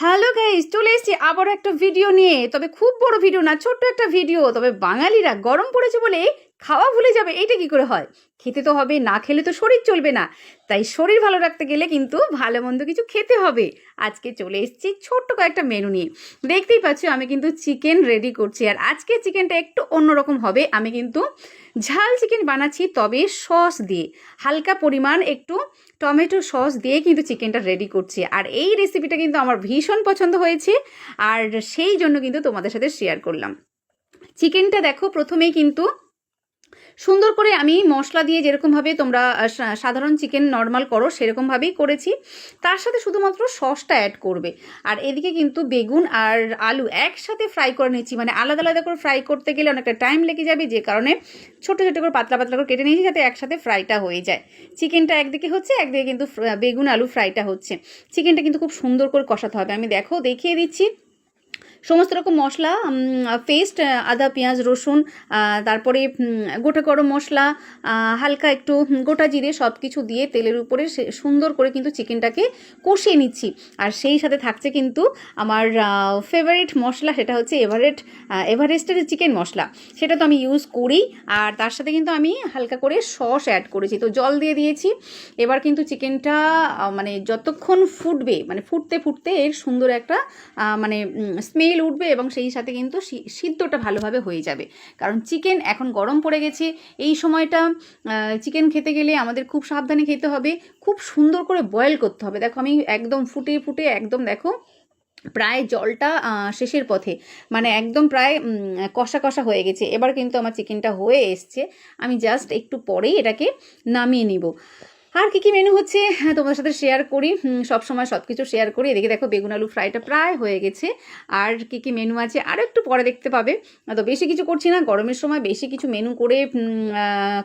Hello guys, চলে এসেছি আবার একটা ভিডিও নিয়ে। তবে খুব বড় ভিডিও না, ছোট্ট একটা ভিডিও তবে বাঙালিরা গরম পড়েছে বলে খাওয়া ভুলে যাবে, এইটা কি করে হয়? খেতে তো হবে, না খেলে তো শরীর চলবে না। তাই শরীর ভালো রাখতে গেলে কিন্তু ভালো মন্দ কিছু খেতে হবে। আজকে চলে এসেছি ছোট্ট কয়েকটা মেনু নিয়ে। দেখতেই পাচ্ছ আমি কিন্তু চিকেন রেডি করছি। আর আজকে চিকেনটা একটু অন্যরকম হবে। আমি কিন্তু ঝাল চিকেন বানাচ্ছি তবে সস দিয়ে। হালকা পরিমাণ একটু টমেটো সস দিয়ে কিন্তু চিকেনটা রেডি করছি। আর এই রেসিপিটা কিন্তু আমার ভীষণ পছন্দ হয়েছে। আর সেই জন্য কিন্তু তোমাদের সাথে শেয়ার করলাম। চিকেনটা দেখো প্রথমেই কিন্তু সুন্দর করে আমি মশলা দিয়ে যেরকমভাবে তোমরা সাধারণ চিকেন নর্মাল করো, সেরকমভাবেই করেছি। তার সাথে শুধুমাত্র সসটা অ্যাড করবে। আর এদিকে কিন্তু বেগুন আর আলু একসাথে ফ্রাই করে নিচ্ছি। মানে আলাদা আলাদা করে ফ্রাই করতে গেলে অনেকটা টাইম লেগে যাবে, যে কারণে ছোটো ছোটো করে পাতলা পাতলা করে কেটে নিয়েছি যাতে একসাথে ফ্রাইটা হয়ে যায়। চিকেনটা একদিকে হচ্ছে, একদিকে কিন্তু বেগুন, আলু ফ্রাইটা হচ্ছে। চিকেনটা কিন্তু খুব সুন্দর করে কষাতে হবে। আমি দেখো, দেখিয়ে দিচ্ছি। সমস্ত রকম মশলা পেস্ট আদা, পেঁয়াজ, রসুন তারপরে গোটা গরম মশলা হালকা একটু গোটা জিরে সব কিছু দিয়ে তেলের উপরে সুন্দর করে কিন্তু চিকেনটাকে কষিয়ে নিচ্ছি। আর সেই সাথে থাকছে কিন্তু আমার ফেভারিট মশলা সেটা হচ্ছে এভারেট এভারেস্টের চিকেন মশলা। সেটা তো আমি ইউজ করি আর তার সাথে কিন্তু আমি হালকা করে সস অ্যাড করেছি। তো জল দিয়ে দিয়েছি। এবার কিন্তু চিকেনটা মানে যতক্ষণ ফুটবে মানে ফুটতে ফুটতে এর সুন্দর একটা মানে স্মেল উঠবে এবং সেই সাথে কিন্তু সিদ্ধটা ভালোভাবে হয়ে যাবে। কারণ চিকেন এখন গরম পড়ে গেছে, এই সময়টা চিকেন খেতে গেলে আমাদের খুব সাবধানে খেতে হবে, খুব সুন্দর করে বয়েল করতে হবে। দেখো আমি একদম ফুটে ফুটে একদম দেখো প্রায় জলটা শেষের পথে মানে একদম প্রায় কষা কষা হয়ে গেছে। এবার কিন্তু আমার চিকেনটা হয়ে এসছে। আমি জাস্ট একটু পরেই এটাকে নামিয়ে নিব। আর কী কী মেনু হচ্ছে? হ্যাঁ তোমাদের সাথে শেয়ার করি। সব সময় সব কিছু শেয়ার করি। এদিকে দেখো বেগুন আলু ফ্রাইটা প্রায় হয়ে গেছে। আর কী কী মেনু আছে? আর একটু পরে দেখতে পাবে। তো বেশি কিছু করছি না। গরমের সময় বেশি কিছু মেনু করে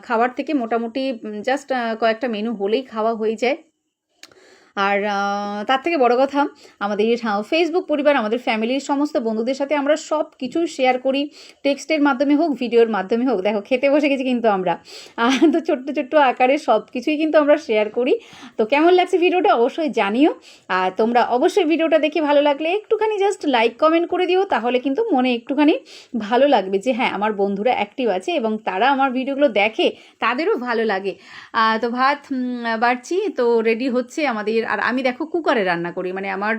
খাওয়ার থেকে মোটামুটি জাস্ট কয়েকটা মেনু হলেই খাওয়া হয়ে যায়। আর তার থেকে বড় কথা, আমাদের ফেসবুক পরিবার, আমাদের ফ্যামিলির সমস্ত বন্ধুদের সাথে আমরা সব কিছু শেয়ার করি টেক্সটের মাধ্যমে হোক ভিডিওর মাধ্যমে হোক। দেখো, খেতে বসে গেছি কিন্তু আমরা। তো ছোট্ট ছোট্ট আকারে সব কিছুই কিন্তু আমরা শেয়ার করি। তো কেমন লাগছে ভিডিওটা অবশ্যই জানিও। আর তোমরা অবশ্যই ভিডিওটা দেখে ভালো লাগলে একটুখানি জাস্ট লাইক কমেন্ট করে দিও, তাহলে কিন্তু মনে একটুখানি ভালো লাগবে যে হ্যাঁ আমার বন্ধুরা অ্যাক্টিভ আছে এবং তারা আমার ভিডিওগুলো দেখে, তাদেরও ভালো লাগে। তো ভাত বাড়ছি, তো রেডি হচ্ছে আমাদের আর আমি দেখো কুকারে রান্না করি মানে আমার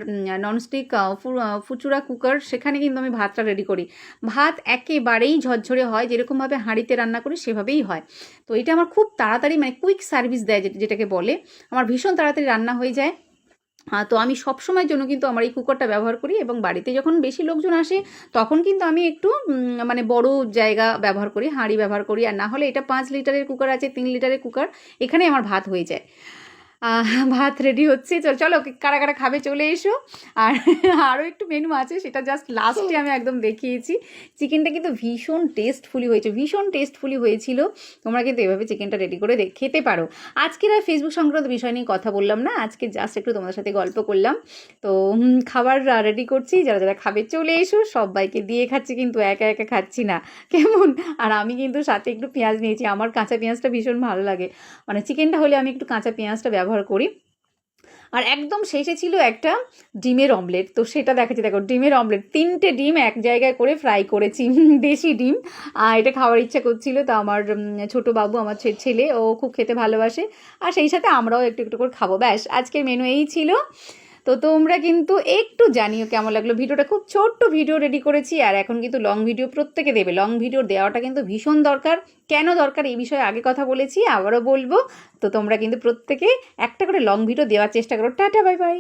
ননস্টিক ফুচুরা কুকার, সেখানে কিন্তু আমি ভাতটা রেডি করি। ভাত একেবারেই ঝরঝরে হয়, যেরকমভাবে হাঁড়িতে রান্না করি সেভাবেই হয়। তো এটা আমার খুব তাড়াতাড়ি মানে কুইক সার্ভিস দেয় যেটাকে বলে। আমার ভীষণ তাড়াতাড়ি রান্না হয়ে যায়। তো আমি সব সময়ের জন্য কিন্তু আমার এই কুকারটা ব্যবহার করি এবং বাড়িতে যখন বেশি লোকজন আসে, তখন কিন্তু আমি একটু মানে বড় জায়গা ব্যবহার করি, হাঁড়ি ব্যবহার করি। আর না হলে এটা পাঁচ লিটারের কুকার আছে, তিন লিটারের কুকার এখানে আমার ভাত হয়ে যায়। ভাত রেডি হচ্ছে। চল, চলো কারা কারা খাবে চলে এসো। আর আরও একটু মেনু আছে, সেটা জাস্ট লাস্টে আমি একদম দেখিয়েছি। চিকেনটা কিন্তু ভীষণ টেস্টফুলি হয়েছে, ভীষণ টেস্টফুলি হয়েছিল। তোমরা কিন্তু এভাবে চিকেনটা রেডি করে খেতে পারো। আজকের আর ফেসবুক সংক্রান্ত বিষয় নিয়ে কথা বললাম না, আজকে জাস্ট একটু তোমাদের সাথে গল্প করলাম। তো খাবার রেডি করছি, যারা যারা খাবে চলে এসো, সবাইকে দিয়ে খাচ্ছি, কিন্তু একা একা খাচ্ছি না। কেমন? আর আমি কিন্তু সাথে একটু পেঁয়াজ নিয়েছি, আমার কাঁচা পেঁয়াজটা ভীষণ ভালো লাগে। মানে চিকেনটা হলে আমি একটু কাঁচা পেঁয়াজটা ব্যবহার করি। আর একদম শেষে ছিল একটা ডিমের অমলেট। তো সেটা দেখাচ্ছি। দেখো, ডিমের অমলেট। তিনটে ডিম এক জায়গায় করে ফ্রাই করেছি। দেশি ডিম। আর এটা খাওয়ার ইচ্ছা করছিল। তো আমার ছোট বাবু, আমার ছেলে, ও খুব খেতে ভালোবাসে। আর সেই সাথে আমরাও একটু একটু করে খাব। ব্যাস, আজকের মেনু এই ছিল। তো তোমরা কিন্তু একটু জানিও কেমন লাগল। ভিডিওটা খুব ছোট্ট ভিডিও রেডি করেছি আর এখন কিন্তু লং ভিডিও প্রত্যেকে দেবে। লং ভিডিও দেওয়াটা কিন্তু ভীষণ দরকার। কেন দরকার এই বিষয়ে আগে কথা বলেছি, আবারও বলব। তো তোমরা কিন্তু প্রত্যেকে একটা করে লং ভিডিও দেওয়ার চেষ্টা করো। Tata bye bye